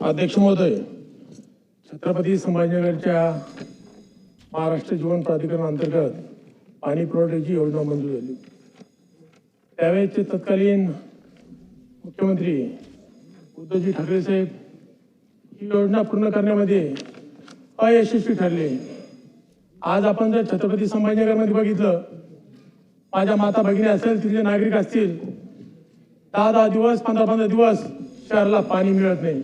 अध्यक्ष महोदय छत्रपती संभाजीनगरच्या महाराष्ट्र जीवन प्राधिकरण अंतर्गत पाणी पुरवठ्याची योजना मंजूर झाली. त्यावेळेचे तत्कालीन मुख्यमंत्री उद्धवजी ठाकरे साहेब ही योजना पूर्ण करण्यामध्ये अयशस्वी ठरले. आज आपण जर छत्रपती संभाजीनगरमध्ये बघितलं माझ्या माता भगिनी असेल तिथले नागरिक असतील दहा दहा दिवस पंधरा पंधरा दिवस शहराला पाणी मिळत नाही.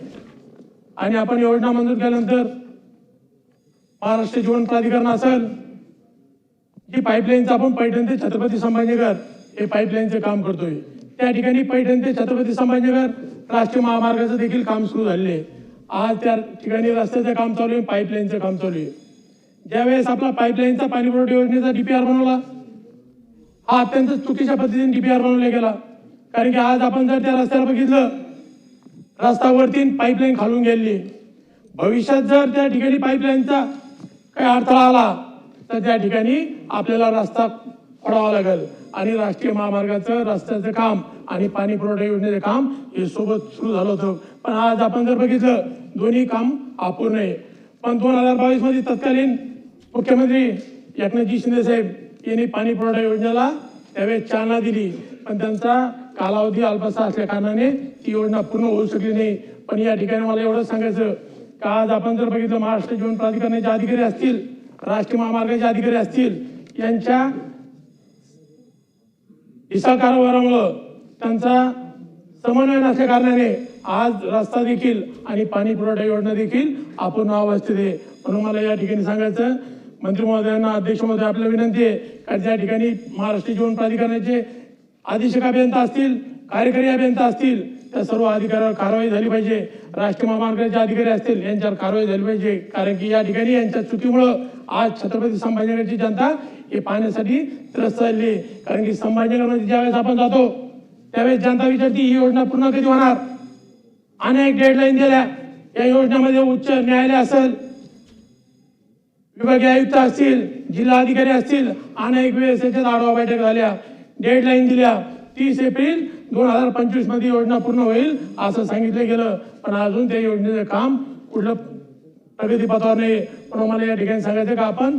आणि आपण योजना मंजूर केल्यानंतर महाराष्ट्र जीवन प्राधिकरण असेल जी पाईपलाईनचं आपण पैठण ते छत्रपती संभाजीनगर हे पाईपलाईनचं काम करतोय. त्या ठिकाणी पैठण ते छत्रपती संभाजीनगर राष्ट्रीय महामार्गाचं देखील काम सुरू झालेलं आहे. आज त्या ठिकाणी रस्त्याचं काम चालू आहे पाईपलाईनचं काम चालू आहे. ज्यावेळेस आपला पाईपलाईनचा पाणी पुरवठा योजनेचा डीपीआर बनवला हा अत्यंत चुकीच्या पद्धतीने डीपीआर बनवला गेला. कारण की आज आपण जर त्या रस्त्याला बघितलं रस्त्यावरती पाईपलाईन खालून गेली भविष्यात जर त्या ठिकाणी पाईपलाईनचा काही अडथळा आला तर त्या ठिकाणी आपल्याला रस्ता खोडावा लागेल. आणि राष्ट्रीय महामार्गाचं रस्त्याचं काम आणि पाणी पुरवठा योजनेचं काम हे सोबत सुरू झालं होतं. पण आज आपण जर बघितलं दोन्ही काम अपूर्ण आहे. पण दोन हजार बावीसमध्ये तत्कालीन मुख्यमंत्री एकनाथजी शिंदे साहेब यांनी पाणी पुरवठा योजनेला त्यावेळेस चालना दिली. पण त्यांचा कालावधी अल्पसा असल्या कारणाने ती योजना पूर्ण होऊ शकली नाही. पण या ठिकाणी मला एवढंच सांगायचं का आज आपण जर बघितलं महाराष्ट्र जीवन प्राधिकरणाचे अधिकारी असतील राष्ट्रीय महामार्गाचे अधिकारी असतील यांच्या दिशा कारभारामुळं त्यांचा समन्वय नसल्या कारणाने आज रस्ता देखील आणि पाणी पुरवठा योजना देखील आपण अवस्थेत आहे. म्हणून मला या ठिकाणी सांगायचं मंत्री महोदयांना अध्यक्ष महोदय आपल्या विनंती आहे का ज्या ठिकाणी महाराष्ट्र जीवन प्राधिकरणाचे अधीक्षक अभियंता असतील कार्यकारी अभियंता असतील त्या सर्व अधिकाऱ्यावर कारवाई झाली पाहिजे. राष्ट्रीय महामार्गाचे अधिकारी असतील यांच्यावर कारवाई झाली पाहिजे. कारण की या ठिकाणी यांच्या चुकीमुळं आज छत्रपती संभाजीनगरची जनता हे पाहण्यासाठी त्रस्त झाली. आहे. कारण की संभाजीनगरमध्ये ज्यावेळेस आपण जातो त्यावेळेस जनता विचारती ही योजना पूर्ण कधी होणार? अनेक डेडलाईन दिल्या. या योजनेमध्ये उच्च न्यायालय असेल विभागीय आयुक्त असतील जिल्हा अधिकारी असतील अनेक वेळेस याच्यात आढावा बैठक झाल्या. डेडलाईन दिल्या. तीस एप्रिल दोन हजार पंचवीसमध्ये योजना पूर्ण होईल असं सांगितलं गेलं. पण अजून त्या योजनेचं काम कुठलं प्रगतीपथावर नाही. पण मला या ठिकाणी सांगायचं का आपण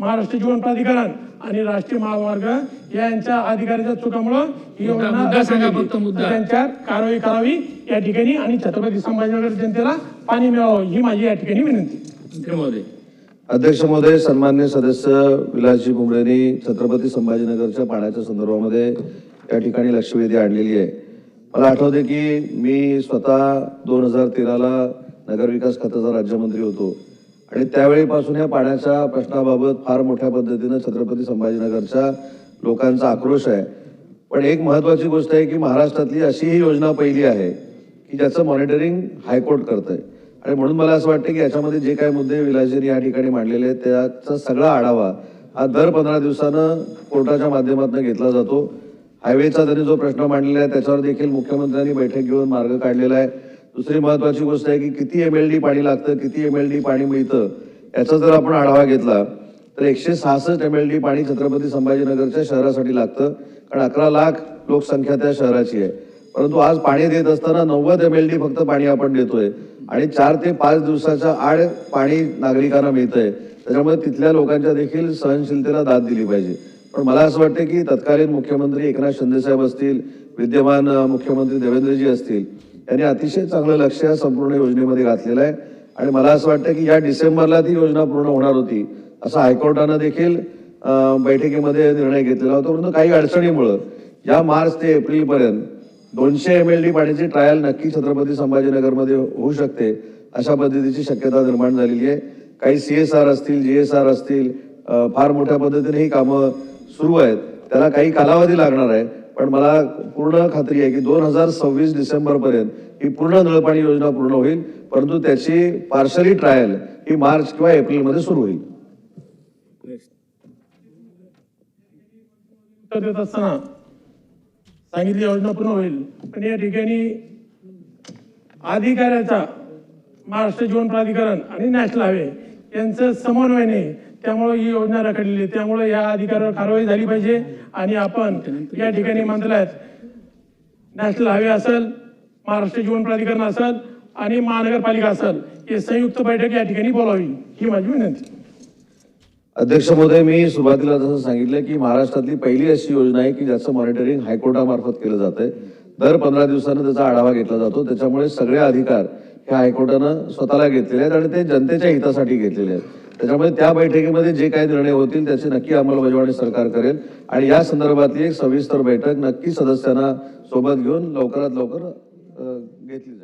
महाराष्ट्र जीवन प्राधिकरण आणि राष्ट्रीय महामार्ग यांच्या अधिकाऱ्याच्या चुकामुळं ही योजना. त्यांच्यावर कारवाई करावी या ठिकाणी आणि छत्रपती संभाजीनगर जनतेला पाणी मिळावं ही माझी या ठिकाणी विनंती. अध्यक्ष महोदय सन्मान्य सदस्य विलासजी भुमरेंनी छत्रपती संभाजीनगरच्या पाण्याच्या संदर्भामध्ये या ठिकाणी लक्षवेधी आणलेली आहे. मला आठवते की मी स्वतः दोन हजार तेराला नगरविकास खात्याचा राज्यमंत्री होतो. आणि त्यावेळीपासून या पाण्याच्या प्रश्नाबाबत फार मोठ्या पद्धतीनं छत्रपती संभाजीनगरच्या लोकांचा आक्रोश आहे. पण एक महत्वाची गोष्ट आहे की महाराष्ट्रातली अशी ही योजना पहिली आहे की ज्याचं मॉनिटरिंग हायकोर्ट करत आहे आणि म्हणून मला असं वाटतं की याच्यामध्ये जे काही मुद्दे विलासजींनी या ठिकाणी मांडलेले आहेत त्याचा सगळा आढावा हा दर पंधरा दिवसानं कोर्टाच्या माध्यमातून घेतला जातो. हायवेचा त्यांनी जो प्रश्न मांडलेला आहे त्याच्यावर देखील मुख्यमंत्र्यांनी बैठक घेऊन मार्ग काढलेला आहे. दुसरी महत्वाची गोष्ट आहे की किती एम एल डी पाणी लागतं किती एम एल डी पाणी मिळतं याचा जर आपण आढावा घेतला तर एकशे सहासष्ट एम एल डी पाणी छत्रपती संभाजीनगरच्या शहरासाठी लागतं. कारण अकरा लाख लोकसंख्या त्या शहराची आहे. परंतु आज पाणी देत असताना नव्वद एम एल डी फक्त पाणी आपण देतोय. आणि चार ते पाच दिवसाच्या आड पाणी नागरिकांना मिळतंय. त्याच्यामुळे तिथल्या लोकांच्या देखील सहनशीलतेला दाद दिली पाहिजे. पण मला असं वाटतं की तत्कालीन मुख्यमंत्री एकनाथ शिंदेसाहेब असतील विद्यमान मुख्यमंत्री देवेंद्रजी असतील यांनी अतिशय चांगलं लक्ष या संपूर्ण योजनेमध्ये घातलेलं आहे. आणि मला असं वाटतं की या डिसेंबरला ती योजना पूर्ण होणार होती असं हायकोर्टानं देखील बैठकीमध्ये निर्णय घेतलेला होता. परंतु काही अडचणीमुळं या मार्च ते एप्रिलपर्यंत दोनशे एम एल डी पाण्याची ट्रायल नक्की छत्रपती संभाजीनगरमध्ये होऊ शकते अशा पद्धतीची शक्यता निर्माण झालेली आहे. काही सी एस आर असतील जी एस आर असतील फार मोठ्या पद्धतीने ही कामं सुरू आहेत. त्याला काही कालावधी लागणार आहे पण मला पूर्ण खात्री आहे की दोन हजार सव्वीस डिसेंबर पर्यंत ही पूर्ण नळपाणी योजना पूर्ण होईल परंतु त्याची पार्शली ट्रायल ही मार्च किंवा एप्रिलमध्ये सुरू होईल. देत असताना सांगितली योजना पूर्ण होईल. पण या ठिकाणी अधिकाऱ्याचा महाराष्ट्र जीवन प्राधिकरण आणि नॅशनल हायवे यांचं समन्वय नाही. त्यामुळे ही योजना रखडलेली आहे. त्यामुळे या अधिकाऱ्यावर कारवाई झाली पाहिजे. आणि आपण या ठिकाणी मंत्रालयात नॅशनल हायवे असेल महाराष्ट्र जीवन प्राधिकरण असेल आणि महानगरपालिका असेल हे संयुक्त बैठक या ठिकाणी बोलावी. ही माझी विनंती. अध्यक्ष महोदय मी सुरुवातीला जसं सांगितलं की महाराष्ट्रातली पहिली अशी योजना आहे की ज्याचं मॉनिटरिंग हायकोर्टामार्फत केलं जातंय. दर पंधरा दिवसानं त्याचा आढावा घेतला जातो. त्याच्यामुळे सगळे अधिकार हे हायकोर्टानं स्वतःला घेतलेले आहेत आणि ते जनतेच्या हितासाठी घेतलेले आहेत. त्याच्यामुळे त्या बैठकीमध्ये जे काही निर्णय होतील त्याची नक्की अंमलबजावणी सरकार करेल आणि या संदर्भातली एक सविस्तर बैठक नक्की सदस्यांना सोबत घेऊन लवकरात लवकर घेतली जाईल.